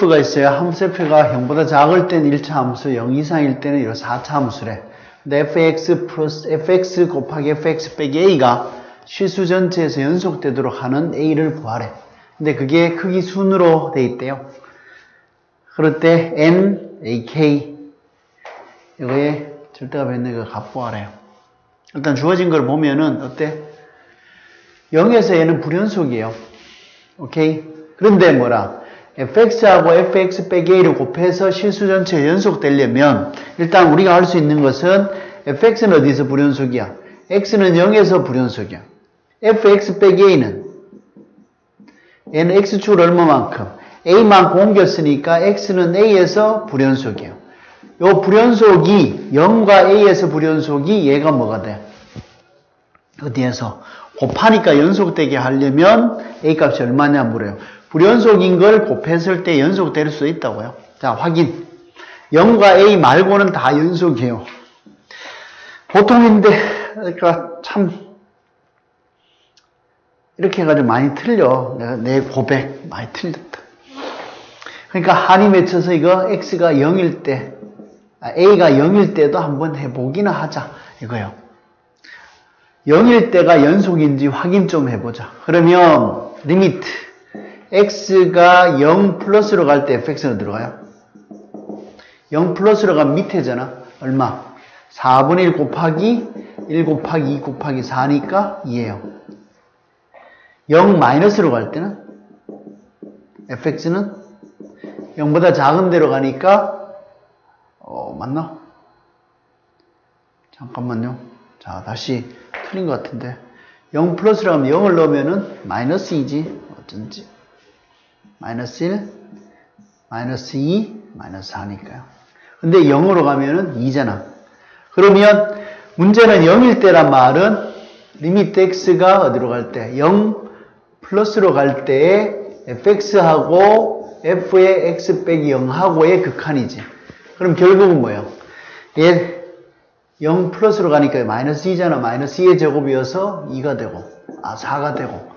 f가 있어요. 함수 f가 0보다 작을 때는 1차 함수, 0 이상일 때는 이 4차 함수래. 근데 fx 플러스 fx 곱하기 fx 빼기 a가 실수 전체에서 연속되도록 하는 a를 구하래. 근데 그게 크기 순으로 돼 있대요. 그럴 때 n, a, k 이거에 절대값 있는 거 값구하래요. 일단 주어진 걸 보면은 어때? 0에서 얘는 불연속이에요. 오케이? 그런데 뭐라? Fx하고 fx 빼기 a를 곱해서 실수 전체 연속되려면 일단 우리가 할 수 있는 것은 fx는 어디서 불연속이야? x는 0에서 불연속이야. fx 빼기 a는 얘는 x축을 얼마만큼? a만큼 옮겼으니까 x는 a에서 불연속이에요. 요 불연속이 0과 a에서 불연속이 얘가 뭐가 돼? 어디에서? 곱하니까 연속되게 하려면 a 값이 얼마냐 물어요. 불연속인 걸 곱했을 때 연속될 수 있다고요. 자, 확인. 0과 a 말고는 다 연속이에요. 보통인데, 그러니까 참, 이렇게 해가지고 많이 틀려. 내가 내 고백 많이 틀렸다. 그러니까 한이 맺혀서 이거 x가 0일 때, 아, a가 0일 때도 한번 해보기나 하자. 이거요. 0일 때가 연속인지 확인 좀 해보자. 그러면 리미트 x가 0 플러스로 갈 때 fx는 들어가요. 0 플러스로 가면 밑에잖아. 얼마? 4분의 1 곱하기 1 곱하기 2 곱하기 4니까 2예요. 0 마이너스로 갈 때는 fx는 0보다 작은 데로 가니까 어 맞나? 잠깐만요. 자 다시 틀린 것 같은데 0 플러스로 하면 0을 넣으면은 마이너스 2지 어쩐지 마이너스 1 마이너스 2 마이너스 4니까요. 근데 0으로 가면은 2잖아. 그러면 문제는 0일 때란 말은 리미트 x가 어디로 갈 때? 0 플러스로 갈 때에 fx하고 f의 x 빼기 0하고의 극한이지. 그럼 결국은 뭐예요? 얘 0 플러스로 가니까 마이너스 2잖아. 마이너스 2의 제곱이어서 2가 되고, 아, 4가 되고.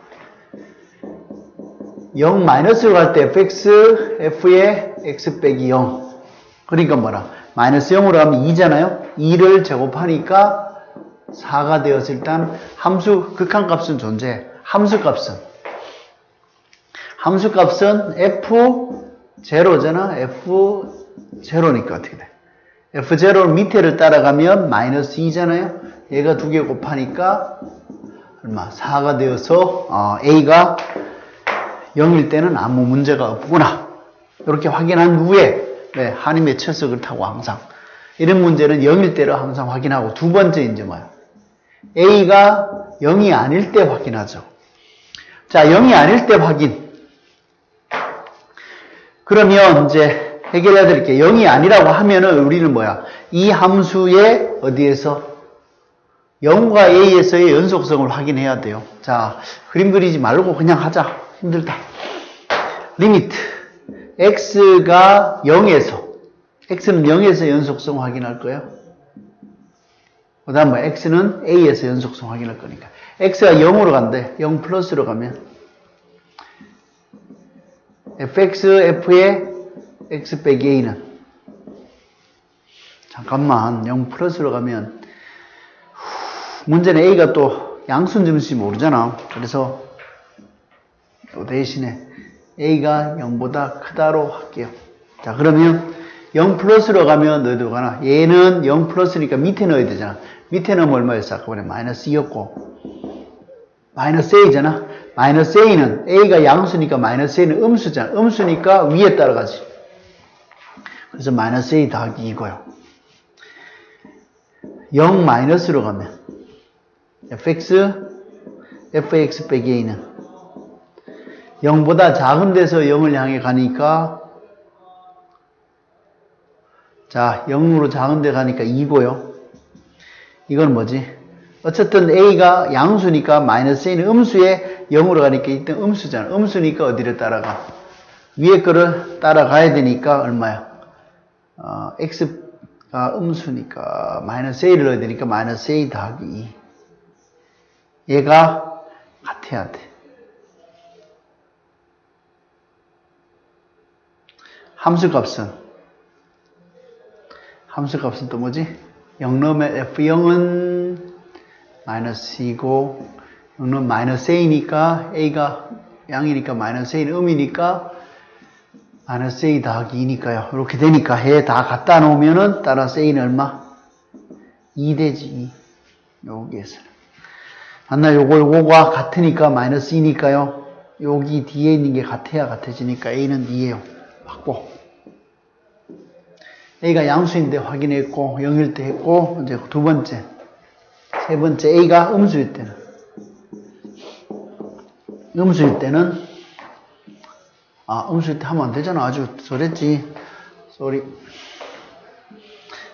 0 마이너스로 갈 때 fx, f의 x 빼기 0. 그러니까 뭐라? 마이너스 0으로 가면 2잖아요? 2를 제곱하니까 4가 되어서 일단 함수, 극한값은 존재해. 함수값은. 함수값은 f0잖아? f0니까 어떻게 돼? f0 밑에를 따라가면 마이너스 2잖아요? 얘가 두 개 곱하니까 얼마? 4가 되어서 어, a가 0일 때는 아무 문제가 없구나. 이렇게 확인한 후에 네, 한임의 철석을 타고 항상 이런 문제는 0일 때로 항상 확인하고 두 번째 이제 뭐야? a가 0이 아닐 때 확인하죠. 자, 0이 아닐 때 확인. 그러면 이제 해결해야 될게 0이 아니라고 하면은 우리는 뭐야? 이 함수의 어디에서 0과 a에서의 연속성을 확인해야 돼요. 자, 그림 그리지 말고 그냥 하자. 힘들다. 리미트 x가 0에서 x는 0에서 연속성 확인할 거예요. 그 다음 뭐 x는 a에서 연속성 확인할 거니까 x가 0으로 간대. 0 플러스로 가면 fx, f의 x 빼기 a는 잠깐만 0 플러스로 가면 문제는 a가 또 양순 점수인지 모르잖아. 그래서 대신에 a가 0보다 크다로 할게요. 자 그러면 0 플러스로 가면 어디로 가나? 얘는 0 플러스니까 밑에 넣어야 되잖아. 밑에 넣으면 얼마였어? 아까 보니 마이너스 2였고 마이너스 a잖아. 마이너스 a는 a가 양수니까 마이너스 a는 음수잖아. 음수니까 위에 따라가지. 그래서 마이너스 a 더하기 이거요. 0 마이너스로 가면 fx fx 빼기 a는 0보다 작은 데서 0을 향해 가니까 자 0으로 작은 데 가니까 2고요. 이건 뭐지? 어쨌든 a가 양수니까 마이너스 a는 음수에 0으로 가니까 이때 음수잖아. 음수니까 어디를 따라가? 위에 거를 따라가야 되니까 얼마야? 어, x가 음수니까 마이너스 a를 넣어야 되니까 마이너스 a 더하기 2. 얘가 같아야 돼. 함수 값은 함수 값은 또 뭐지? 0 넣으면 F0은 마이너스 2고 0 넣으면 마이너스 A니까 A가 양이니까 마이너스 A는 음이니까 마이너스 A 더하기 2니까요. 이렇게 되니까 해 다 갖다 놓으면은 따라서 A는 얼마? 2 되지 2. 여기에서 만나 요거 요거가 같으니까 마이너스 2니까요. 여기 뒤에 있는 게 같아야 같아지니까 A는 2예요. 확보. A가 양수인데 확인했고 0일 때 했고 이제 두 번째 세 번째 A가 음수일 때는. 음수일 때는 아 음수일 때 하면 안 되잖아. 아주 저랬지. 쏘리.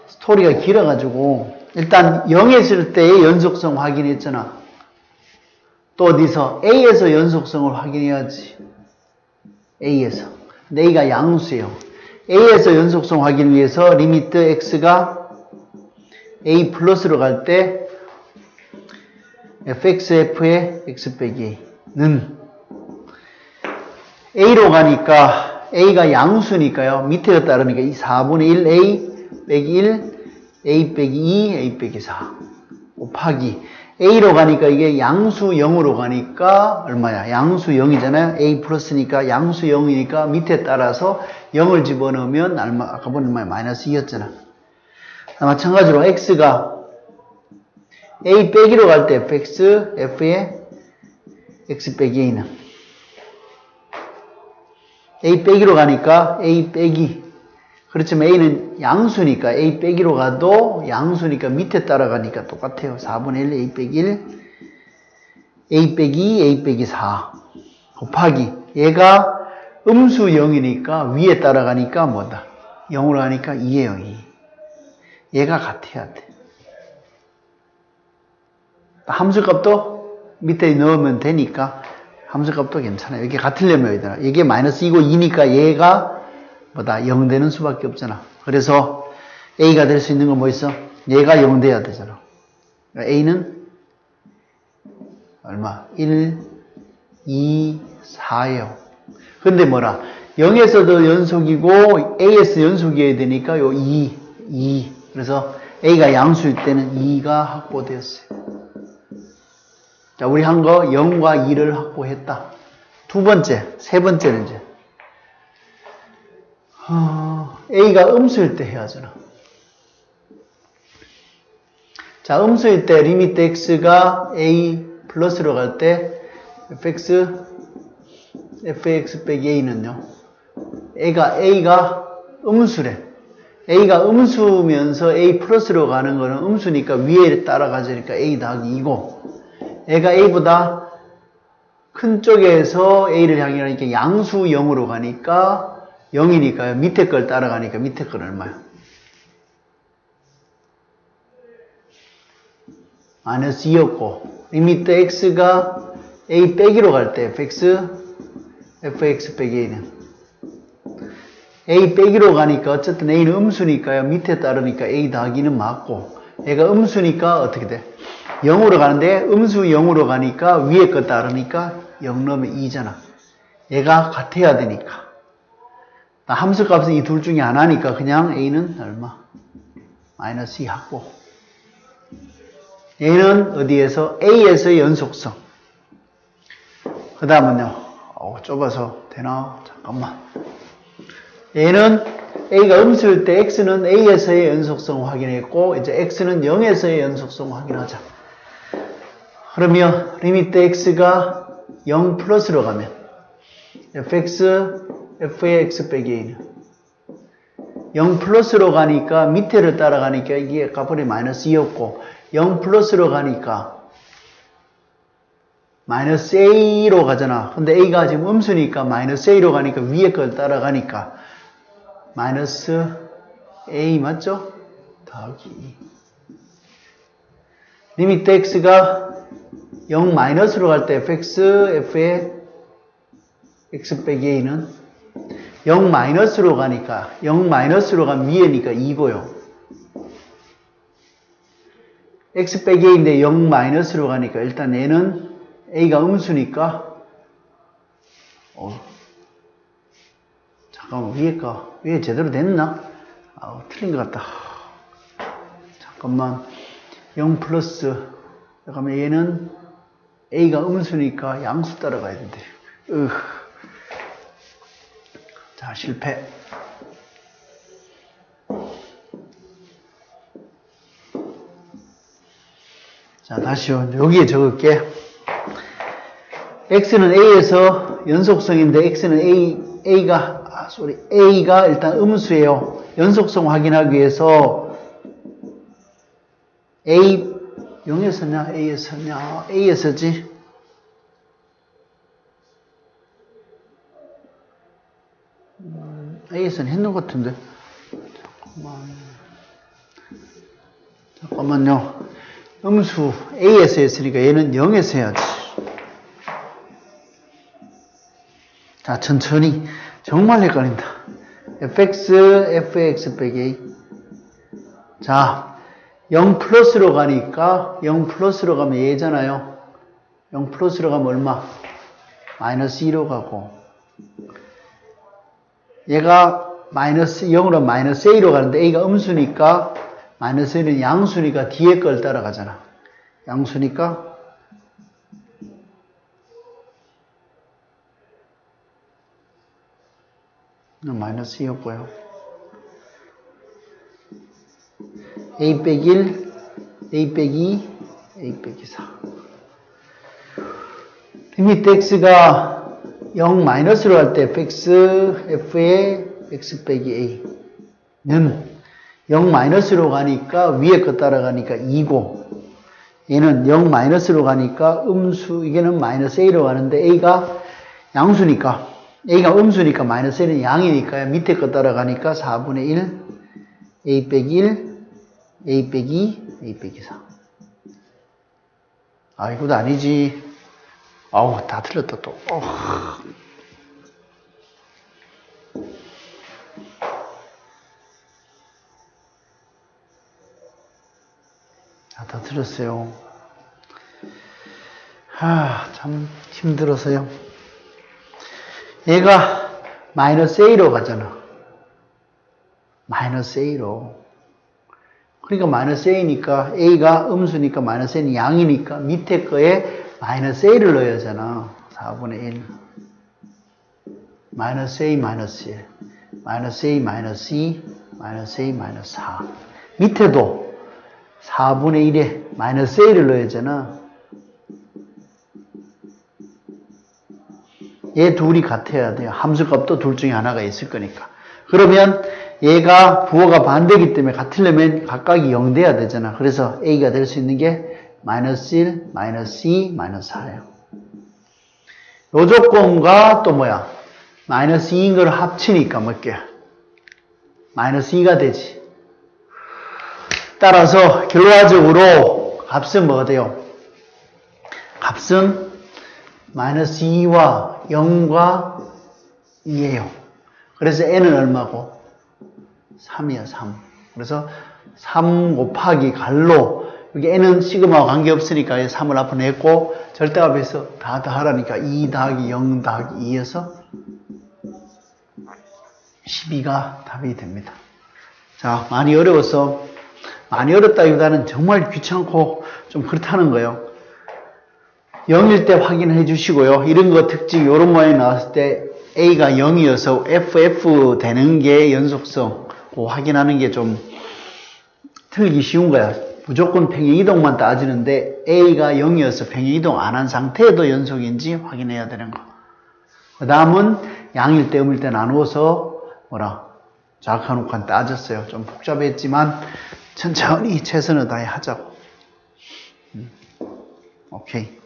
스토리가 길어가지고. 일단 0했을 때의 연속성 확인했잖아. 또 어디서? A에서 연속성을 확인해야지. A에서. 근데 A가 양수예요 A에서 연속성 확인 위해서 리미트 X가 A 플러스로 갈 때 fxf의 x 빼기 a는 a로 가니까 a가 양수니까요. 밑에가 따르니까 이 4분의 1 a 빼기 1 a 빼기 2 a 빼기 4 곱하기 a로 가니까 이게 양수 0으로 가니까 얼마야? 양수 0이잖아요. a 플러스니까 양수 0이니까 밑에 따라서 0을 집어넣으면 얼마, 아까 보니 마이너스 2였잖아. 마찬가지로 x가 a 빼기로 갈 때 fx, f의 x 빼기 a는 a 빼기로 가니까 a 빼기 그렇지만 a는 양수니까 a 빼기로 가도 양수니까 밑에 따라가니까 똑같아요. 4분의 1 a 빼기 1 a 빼기 2 a 빼기 4 곱하기 얘가 음수 0이니까 위에 따라가니까 뭐다? 0으로 가니까 2에요 2 얘가 같아야 돼. 함수값도 밑에 넣으면 되니까 함수값도 괜찮아요. 이게 같으려면 여기다 이게 마이너스 2고 2니까 얘가 뭐다 0 되는 수밖에 없잖아. 그래서 A가 될 수 있는 건 뭐 있어? 얘가 0 돼야 되잖아. 그러니까 A는 얼마? 1, 2, 4예요. 근데 뭐라? 0에서도 연속이고 A에서 연속이어야 되니까 요 2, 2. 그래서 A가 양수일 때는 2가 확보되었어요. 자, 우리 한 거 0과 2를 확보했다. 두 번째, 세 번째는 이제 어, A가 음수일 때 해야 하잖아. 자, 음수일 때 리미트 X가 A 플러스로 갈 때 fx fx 빼기 A는요. A가 A가 음수래. A가 음수면서 A 플러스로 가는 거는 음수니까 위에 따라가자니까 A 더하기 2고 애가 A보다 큰 쪽에서 A를 향해 가니까 양수 0으로 가니까 0이니까요. 밑에 걸 따라가니까 밑에 건 얼마야? 마이너스 2였고 리미트 x가 a 빼기로 갈 때 fx fx 빼기 a는 a 빼기로 가니까 어쨌든 a는 음수니까요. 밑에 따르니까 a 더하기는 맞고 얘가 음수니까 어떻게 돼? 0으로 가는데 음수 0으로 가니까 위에 거 따르니까 0 넣으면 2잖아. 얘가 같아야 되니까. 함수 값은 이 둘 중에 하나니까 그냥 a는 얼마? 마이너스 2 확보. 얘는 어디에서? a에서의 연속성. 그 다음은요. 어, 좁아서 되나? 잠깐만. 얘는 a가 음수일 때 x는 a에서의 연속성 확인했고 이제 x는 0에서의 연속성 확인하자. 그러면 리미트 x가 0 플러스로 가면 fx f의 x 빼기 a는 0 플러스로 가니까 밑에를 따라가니까 이게 값이 마이너스 2였고 0 플러스로 가니까 마이너스 a로 가잖아. 근데 a가 지금 음수니까 마이너스 a로 가니까 위에 걸 따라가니까 마이너스 a 맞죠? 더하기 2. 리미트 x가 0 마이너스로 갈 때 fx, f의 x 빼기 a는 0 마이너스로 가니까 0 마이너스로 가면 위에니까 2고요. x 빼기 a인데 0 마이너스로 가니까 일단 얘는 a가 음수니까 어, 잠깐만, 위에 거, 위에 제대로 됐나? 아, 틀린 것 같다. 잠깐만. 0 플러스. 잠깐만, 얘는 A가 음수니까 양수 따라가야 된대. 으. 자, 실패. 자, 다시요. 여기에 적을게. x는 a에서 연속성인데 x는 a, a가, 아, sorry, a가 일단 음수예요. 연속성 확인하기 위해서 a, 0에서냐, a에서냐, a에서지? 음, a에서는 했는 것 같은데. 잠깐만. 잠깐만요. 음수 a에서 했으니까 얘는 0에서 해야지. 자, 천천히. 정말 헷갈린다. fx, fx 빼기. 자, 0 플러스로 가니까 0 플러스로 가면 얘잖아요. 0 플러스로 가면 얼마? 마이너스 2로 가고 얘가 마이너스 0으로 마이너스 a로 가는데 a가 음수니까 마이너스 a는 양수니까 뒤에 걸 따라가잖아. 양수니까 마이너스 2였고요. a 빼기 1, a 빼기 2, a 빼기 4. 리미트 x가 0 마이너스로 할 때 fx, f의 x 빼기 a는 0 마이너스로 가니까 위에 거 따라가니까 2고 얘는 0 마이너스로 가니까 음수 이게는 마이너스 a로 가는데 a가 양수니까 a가 음수니까 마이너스 a는 양이니까 밑에 거 따라가니까 4분의 1 a 빼기 1 a 빼기 2 a 빼기 4 아, 이것도 아니지. 아우, 다 틀렸다, 또. 어. 아, 다 틀렸어요. 아, 참 힘들어서요. 얘가 마이너스 A로 가잖아. 마이너스 A로. 그러니까 마이너스 A니까 A가 음수니까 마이너스 A는 양이니까 밑에 거에 마이너스 A를 넣어야 하잖아. 4분의 1. 마이너스 A 마이너스 1. 마이너스 A 마이너스 2. 마이너스 A 마이너스 4. 밑에도 4분의 1에 마이너스 A를 넣어야 하잖아. 얘 둘이 같아야 돼요. 함수값도 둘 중에 하나가 있을 거니까. 그러면 얘가 부호가 반대기 때문에 같으려면 각각이 0 돼야 되잖아. 그래서 A가 될 수 있는 게 마이너스 1, 마이너스 2, 마이너스 4예요. 요 조건과 또 뭐야? 마이너스 2인 걸 합치니까 몇 개야? 마이너스 2가 되지. 따라서 결과적으로 값은 뭐가 돼요? 값은 마이너스 2와 0과 2예요. 그래서 n은 얼마고? 3이야, 3. 그래서 3 곱하기 갈로 여기 n은 시그마와 관계없으니까 3을 앞으로 냈고 절대값에서 다 더하라니까 2 더하기 0 더하기 2에서 12가 답이 됩니다. 자, 많이 어려워서 많이 어렵다기보다는 정말 귀찮고 좀 그렇다는 거예요. 0일 때 확인해 주시고요. 이런 거 특징, 이런 모양이 나왔을 때 A가 0이어서 FF 되는 게 연속성, 그 확인하는 게 좀 틀기 쉬운 거야. 무조건 평행이동만 따지는데 A가 0이어서 평행이동 안 한 상태에도 연속인지 확인해야 되는 거. 그 다음은 양일 때, 음일 때 나누어서 뭐라, 자학한옥한 따졌어요. 좀 복잡했지만 천천히 최선을 다해 하자고. 음. 오케이.